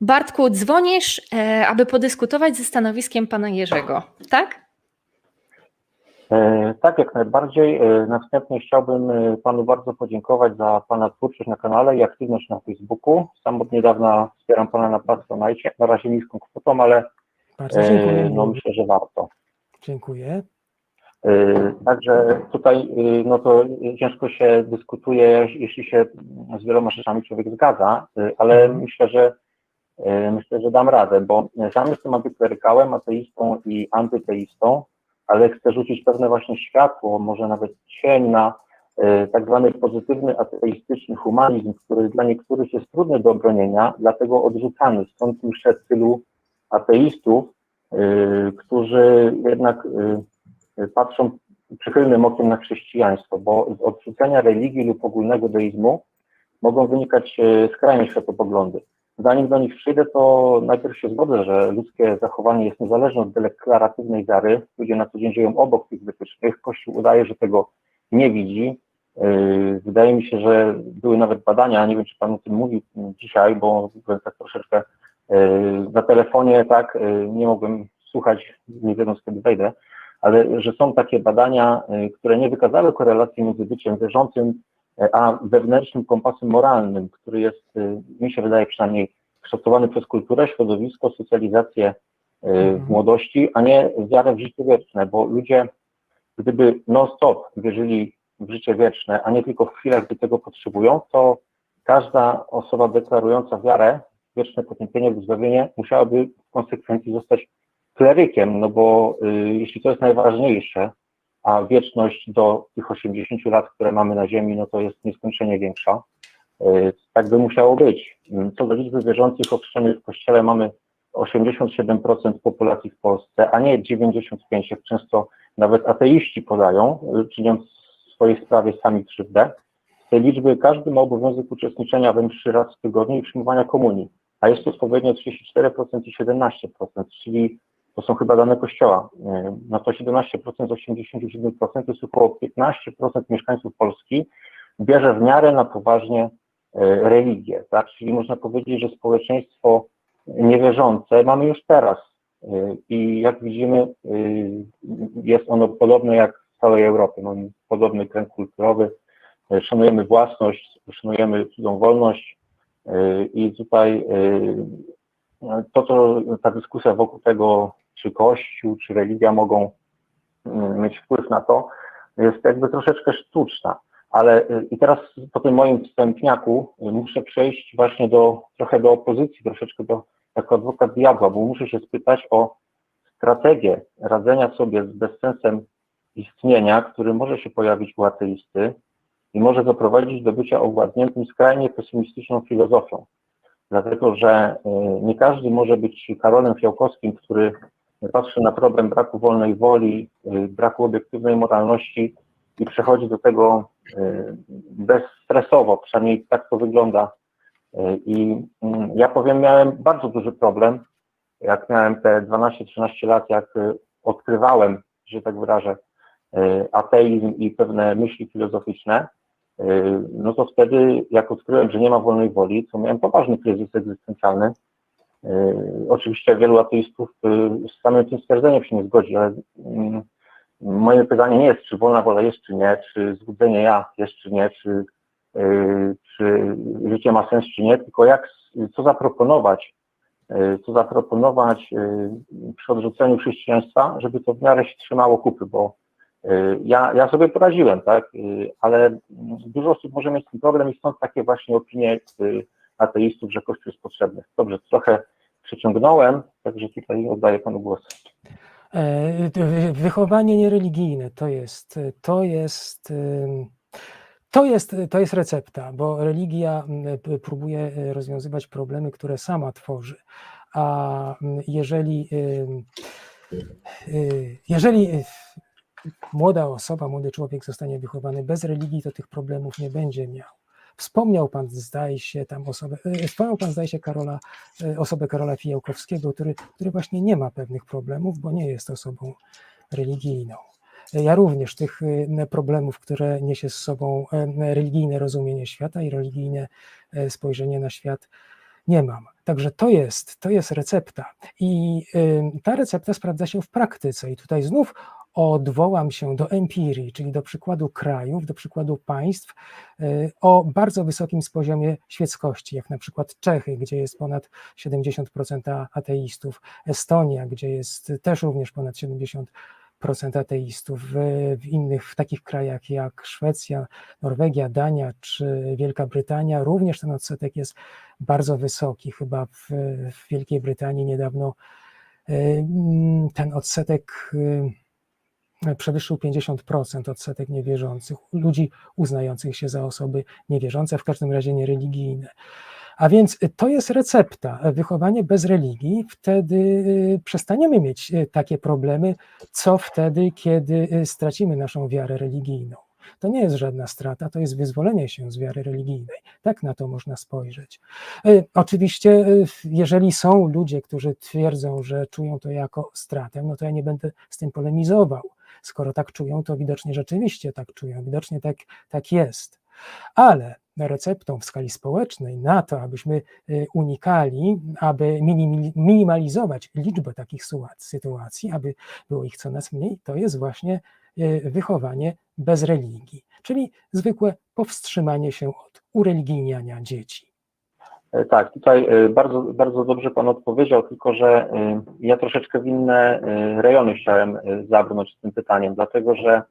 Bartku, dzwonisz, e, aby podyskutować ze stanowiskiem pana Jerzego, tak? E, Tak, jak najbardziej. E, Na wstępie chciałbym e, Panu bardzo podziękować za Pana twórczość na kanale i aktywność na Facebooku. Sam od niedawna wspieram Pana na Patronite, na razie niską kwotą, ale Bardzo e, dziękuję. no, myślę, że warto. Dziękuję. E, Także tutaj e, no to ciężko się dyskutuje, jeśli się z wieloma rzeczami człowiek zgadza, ale Mhm. myślę, że myślę, że dam radę, bo sam jestem antyklerykałem, ateistą i antyteistą, ale chcę rzucić pewne właśnie światło, może nawet cień na e, tak zwany pozytywny ateistyczny humanizm, który dla niektórych jest trudny do obronienia, dlatego odrzucany. Stąd myślę tylu ateistów, e, którzy jednak e, patrzą przychylnym okiem na chrześcijaństwo, bo z odrzucenia religii lub ogólnego deizmu mogą wynikać e, skrajne światopoglądy. Zanim do nich przyjdę, to najpierw się zgodzę, że ludzkie zachowanie jest niezależne od deklaratywnej wiary. Ludzie na co dzień żyją obok tych wytycznych. Kościół udaje, że tego nie widzi. Yy, Wydaje mi się, że były nawet badania, nie wiem, czy Pan o tym mówił dzisiaj, bo byłem tak troszeczkę yy, na telefonie, tak, yy, nie mogłem słuchać, nie wiedząc kiedy wejdę, ale że są takie badania, które nie wykazały korelacji między byciem wierzącym a wewnętrznym kompasem moralnym, który jest, y, mi się wydaje przynajmniej, kształtowany przez kulturę, środowisko, socjalizację y, w Mhm. młodości, a nie wiarę w życie wieczne, bo ludzie, gdyby non-stop wierzyli w życie wieczne, a nie tylko w chwilach, gdy tego potrzebują, to każda osoba deklarująca wiarę, wieczne potępienie lub zbawienie musiałaby w konsekwencji zostać klerykiem, no bo y, jeśli to jest najważniejsze, a wieczność do tych 80 lat, które mamy na Ziemi, no to jest nieskończenie większa. Yy, Tak by musiało być. Yy, Co do liczby wierzących ochrzczonych w Kościele mamy 87% populacji w Polsce, a nie 95%, jak często nawet ateiści podają, yy, czyniąc w swojej sprawie sami krzywdę. Z tej liczby każdy ma obowiązek uczestniczenia we mszy raz w tygodniu i przyjmowania komunii, a jest to spowiednio 34% i 17%, czyli to są chyba dane Kościoła, Yy, no to 17% z 87% to jest około 15% mieszkańców Polski bierze w miarę na poważnie yy, religię, tak? Czyli można powiedzieć, że społeczeństwo niewierzące mamy już teraz. Yy, i jak widzimy jest ono podobne jak w całej Europie, mamy podobny trend kulturowy, szanujemy własność, szanujemy cudzą wolność i tutaj to, co ta dyskusja wokół tego, czy Kościół, czy religia mogą mm, mieć wpływ na to, jest jakby troszeczkę sztuczna. Ale y, i teraz po tym moim wstępniaku y, muszę przejść właśnie do trochę do opozycji, troszeczkę do jako adwokat diabła, bo muszę się spytać o strategię radzenia sobie z bezsensem istnienia, który może się pojawić u ateisty i może doprowadzić do bycia owładniętym skrajnie pesymistyczną filozofią. Dlatego, że y, nie każdy może być Karolem Fiałkowskim, który patrzy na problem braku wolnej woli, y, braku obiektywnej moralności i przechodzi do tego y, bezstresowo, przynajmniej tak to wygląda. Y, I mm, ja powiem, miałem bardzo duży problem, jak miałem te 12-13 lat, jak odkrywałem, że tak wyrażę, ateizm i pewne myśli filozoficzne, no to wtedy, jak odkryłem, że nie ma wolnej woli, to miałem poważny kryzys egzystencjalny. Y, Oczywiście wielu ateistów y, z samym tym stwierdzeniem się nie zgodzi, ale mm, moje pytanie nie jest, czy wolna wola jest, czy nie, czy zbudzenie ja jest, czy nie, czy, y, czy życie ma sens, czy nie, tylko jak, co zaproponować, co zaproponować przy odrzuceniu chrześcijaństwa, żeby to w miarę się trzymało kupy, bo ja, ja sobie poradziłem, tak, ale mm, dużo osób może mieć ten problem i stąd takie właśnie opinie ateistów, że Kościół jest potrzebny. Dobrze, trochę przeciągnąłem, także tutaj oddaję Panu głos. E, wy- Wychowanie niereligijne to jest, to jest, ym, to jest, to jest recepta, bo religia próbuje e, rozwiązywać problemy, które sama tworzy. A jeżeli, y, jeżeli młoda osoba, młody człowiek zostanie wychowany bez religii, to tych problemów nie będzie miał. Wspomniał pan, zdaje się, tam osobę, e, wspomniał pan, zdaje się, Karola, e, osobę Karola Fijałkowskiego, który, który właśnie nie ma pewnych problemów, bo nie jest osobą religijną. E, Ja również tych problemów, które niesie z sobą religijne rozumienie świata i religijne spojrzenie na świat, nie mam. Także to jest, to jest recepta. I ta recepta sprawdza się w praktyce. I tutaj znów odwołam się do empirii, czyli do przykładu krajów, do przykładu państw y, o bardzo wysokim poziomie świeckości, jak na przykład Czechy, gdzie jest ponad 70% ateistów, Estonia, gdzie jest też również ponad 70% ateistów, w, w innych, w takich krajach jak Szwecja, Norwegia, Dania czy Wielka Brytania, również ten odsetek jest bardzo wysoki. Chyba w, w Wielkiej Brytanii niedawno y, ten odsetek y, przewyższył 50% odsetek niewierzących, ludzi uznających się za osoby niewierzące, w każdym razie niereligijne. A więc to jest recepta, wychowanie bez religii, wtedy y, przestaniemy mieć takie problemy, co wtedy, kiedy stracimy naszą wiarę religijną. To nie jest żadna strata, to jest wyzwolenie się z wiary religijnej. Tak na to można spojrzeć. Oczywiście, jeżeli są ludzie, którzy twierdzą, że czują to jako stratę, no to ja nie będę z tym polemizował. Skoro tak czują, to widocznie rzeczywiście tak czują, widocznie tak, tak jest. Ale receptą w skali społecznej na to, abyśmy unikali, aby minimalizować liczbę takich sytuacji, aby było ich coraz mniej, to jest właśnie wychowanie bez religii, czyli zwykłe powstrzymanie się od ureligijniania dzieci. Tak, tutaj bardzo, bardzo dobrze Pan odpowiedział, tylko że ja troszeczkę w inne rejony chciałem zabrnąć z tym pytaniem, dlatego że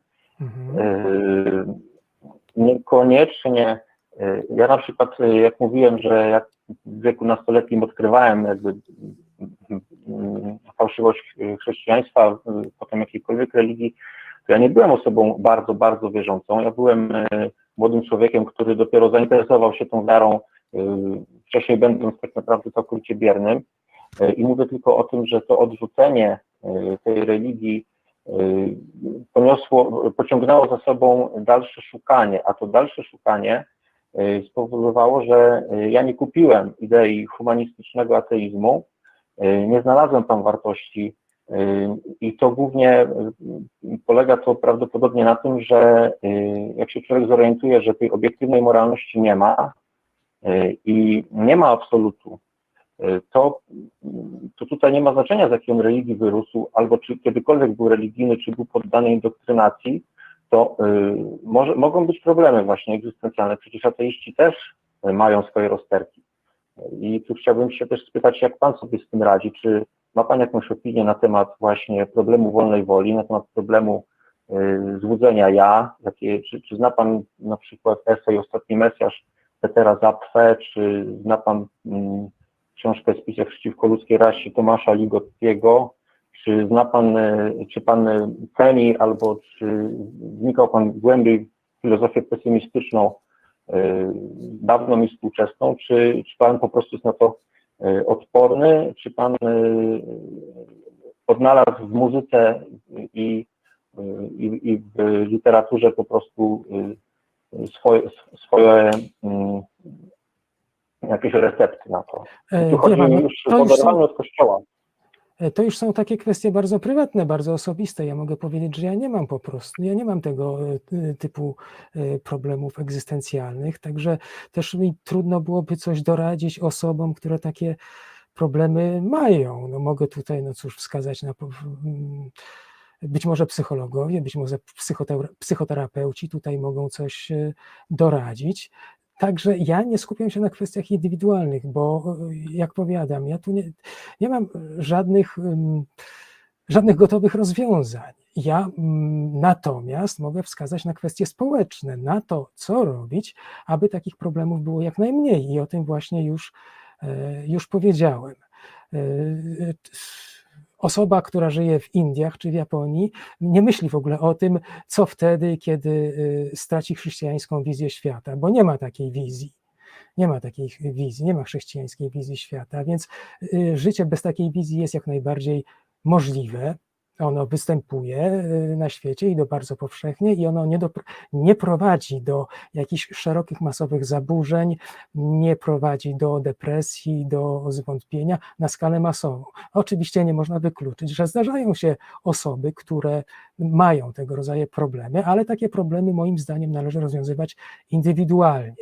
mhm. niekoniecznie, ja na przykład, jak mówiłem, że jak w wieku nastoletnim odkrywałem jakby fałszywość chrześcijaństwa, potem jakiejkolwiek religii, to ja nie byłem osobą bardzo, bardzo wierzącą. Ja byłem młodym człowiekiem, który dopiero zainteresował się tą wiarą, wcześniej będąc tak naprawdę całkowicie biernym. I mówię tylko o tym, że to odrzucenie tej religii poniosło, pociągnęło za sobą dalsze szukanie, a to dalsze szukanie spowodowało, że ja nie kupiłem idei humanistycznego ateizmu, nie znalazłem tam wartości i to głównie polega to prawdopodobnie na tym, że jak się człowiek zorientuje, że tej obiektywnej moralności nie ma i nie ma absolutu, to, to tutaj nie ma znaczenia, z jakiej on religii wyrósł, albo czy kiedykolwiek był religijny, czy był poddany indoktrynacji, to może, mogą być problemy właśnie egzystencjalne. Przecież ateiści też mają swoje rozterki. I tu chciałbym się też spytać, jak Pan sobie z tym radzi, czy ma Pan jakąś opinię na temat właśnie problemu wolnej woli, na temat problemu złudzenia ja? Jakie, czy, czy zna Pan na przykład esej Ostatni Mesjasz Petera Zapfe, czy zna Pan mm, książkę Spisek przeciwko ludzkiej rasie Tomasza Ligottiego? Czy zna Pan, y, czy Pan ceni albo czy wnikał Pan głębiej w filozofię pesymistyczną, y, dawną i współczesną, czy, czy Pan po prostu jest na to odporny, czy Pan odnalazł w muzyce i, i, i w literaturze po prostu swoje, swoje jakieś recepty na to. Tu chodzi pan, już o oderwanie od kościoła. To już są takie kwestie bardzo prywatne, bardzo osobiste. Ja mogę powiedzieć, że ja nie mam po prostu, ja nie mam tego typu problemów egzystencjalnych, także też mi trudno byłoby coś doradzić osobom, które takie problemy mają. No mogę tutaj, no cóż, wskazać na być może psychologowie, być może psychoterapeuci tutaj mogą coś doradzić. Także ja nie skupiam się na kwestiach indywidualnych, bo jak powiadam, ja tu nie, nie mam żadnych, żadnych gotowych rozwiązań. Ja natomiast mogę wskazać na kwestie społeczne, na to, co robić, aby takich problemów było jak najmniej. I o tym właśnie już, już powiedziałem. Osoba, która żyje w Indiach czy w Japonii, nie myśli w ogóle o tym, co wtedy, kiedy straci chrześcijańską wizję świata, bo nie ma takiej wizji. Nie ma takiej wizji, nie ma chrześcijańskiej wizji świata, więc życie bez takiej wizji jest jak najbardziej możliwe. Ono występuje na świecie i to bardzo powszechnie, i ono nie, do, nie prowadzi do jakichś szerokich, masowych zaburzeń, nie prowadzi do depresji, do zwątpienia na skalę masową. Oczywiście nie można wykluczyć, że zdarzają się osoby, które mają tego rodzaju problemy, ale takie problemy moim zdaniem należy rozwiązywać indywidualnie.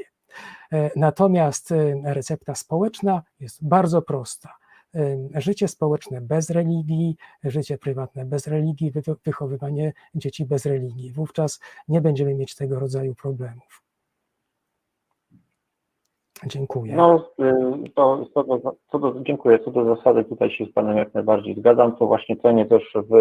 E, Natomiast e, recepta społeczna jest bardzo prosta. Życie społeczne bez religii, życie prywatne bez religii, wy- wychowywanie dzieci bez religii. Wówczas nie będziemy mieć tego rodzaju problemów. Dziękuję. No, y, to, co do, dziękuję. Co do zasady tutaj się z Panem jak najbardziej zgadzam, co właśnie cenię też w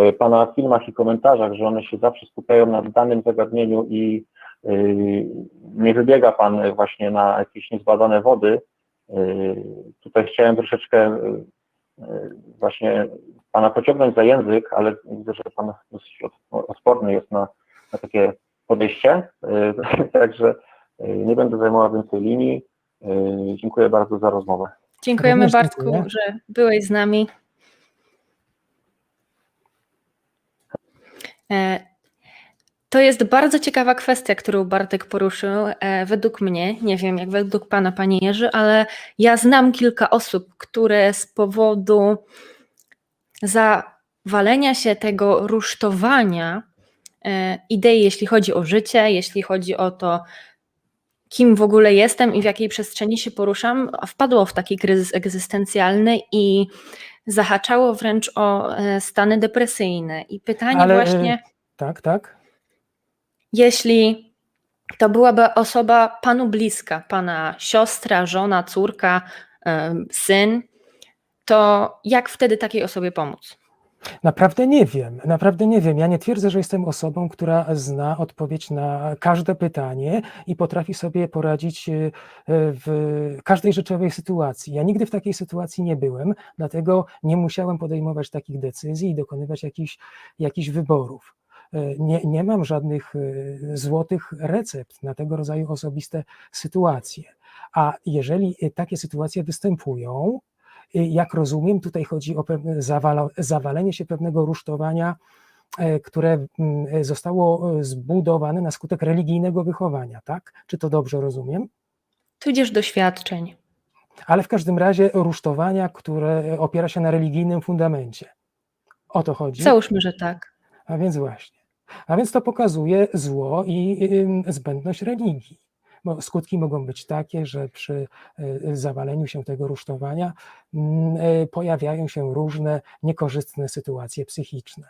y, Pana filmach i komentarzach, że one się zawsze skupiają na danym zagadnieniu i y, nie wybiega Pan właśnie na jakieś niezbadane wody. Y, Tutaj chciałem troszeczkę y, y, właśnie Pana pociągnąć za język, ale widzę, że Pan dosyć od- odporny jest na, na takie podejście, także nie będę zajmował więcej linii. Dziękuję bardzo za rozmowę. Dziękujemy Bartku, dziękuję. że byłeś z nami. To jest bardzo ciekawa kwestia, którą Bartek poruszył. E, Według mnie, nie wiem jak według Pana, Panie Jerzy, ale ja znam kilka osób, które z powodu zawalenia się tego rusztowania e, idei, jeśli chodzi o życie, jeśli chodzi o to, kim w ogóle jestem i w jakiej przestrzeni się poruszam, wpadło w taki kryzys egzystencjalny i zahaczało wręcz o e, stany depresyjne. I pytanie Ale, właśnie, Tak, tak. Jeśli to byłaby osoba panu bliska, pana siostra, żona, córka, em, syn, to jak wtedy takiej osobie pomóc? Naprawdę nie wiem, naprawdę nie wiem. Ja nie twierdzę, że jestem osobą, która zna odpowiedź na każde pytanie i potrafi sobie poradzić e, w każdej rzeczowej sytuacji. Ja nigdy w takiej sytuacji nie byłem, dlatego nie musiałem podejmować takich decyzji i dokonywać jakichś, jakichś wyborów. E, Nie, nie mam żadnych e, złotych recept na tego rodzaju osobiste sytuacje. A jeżeli e, takie sytuacje występują, jak rozumiem, tutaj chodzi o pewne zawala, zawalenie się pewnego rusztowania, które mm, zostało zbudowane na skutek religijnego wychowania, tak? Czy to dobrze rozumiem? Tudzież doświadczeń. Ale w każdym razie rusztowania, które opiera się na religijnym fundamencie. O to chodzi. Załóżmy, że tak. A więc właśnie. A więc to pokazuje zło i zbędność religii. Bo skutki mogą być takie, że przy y, zawaleniu się tego rusztowania mm, y, pojawiają się różne niekorzystne sytuacje psychiczne.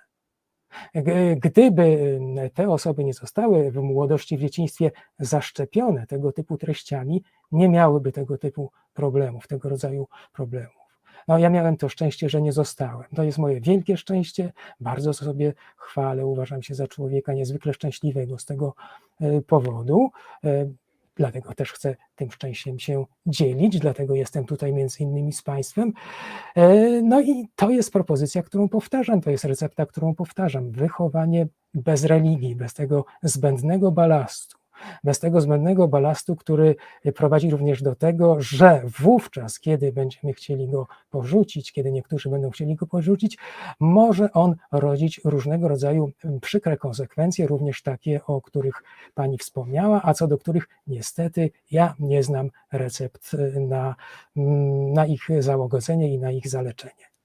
Gdyby y, te osoby nie zostały w młodości, w dzieciństwie zaszczepione tego typu treściami, nie miałyby tego typu problemów, tego rodzaju problemów. No, ja miałem to szczęście, że nie zostałem. To jest moje wielkie szczęście. Bardzo sobie chwalę. Uważam się za człowieka niezwykle szczęśliwego z tego e, powodu. E, Dlatego też chcę tym szczęściem się dzielić, dlatego jestem tutaj między innymi z Państwem. E, No i to jest propozycja, którą powtarzam, to jest recepta, którą powtarzam. Wychowanie bez religii, bez tego zbędnego balastu. Bez tego zbędnego balastu, który prowadzi również do tego, że wówczas, kiedy będziemy chcieli go porzucić, kiedy niektórzy będą chcieli go porzucić, może on rodzić różnego rodzaju przykre konsekwencje, również takie, o których Pani wspomniała, a co do których niestety ja nie znam recept na, na ich załagodzenie i na ich zaleczenie.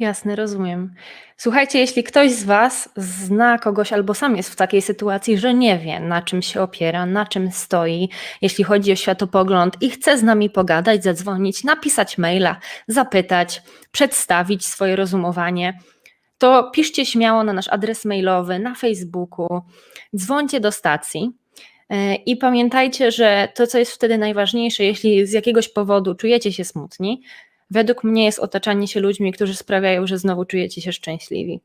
Jasne, rozumiem. Słuchajcie, jeśli ktoś z Was zna kogoś albo sam jest w takiej sytuacji, że nie wie, na czym się opiera, na czym stoi, jeśli chodzi o światopogląd i chce z nami pogadać, zadzwonić, napisać maila, zapytać, przedstawić swoje rozumowanie, to piszcie śmiało na nasz adres mailowy, na Facebooku, dzwońcie do stacji. E, I pamiętajcie, że to, co jest wtedy najważniejsze, jeśli z jakiegoś powodu czujecie się smutni, według mnie jest otaczanie się ludźmi, którzy sprawiają, że znowu czujecie się szczęśliwi.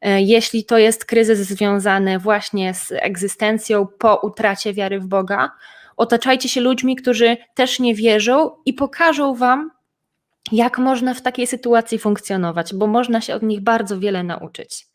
E, Jeśli to jest kryzys związany właśnie z egzystencją po utracie wiary w Boga, otaczajcie się ludźmi, którzy też nie wierzą i pokażą Wam, jak można w takiej sytuacji funkcjonować, bo można się od nich bardzo wiele nauczyć.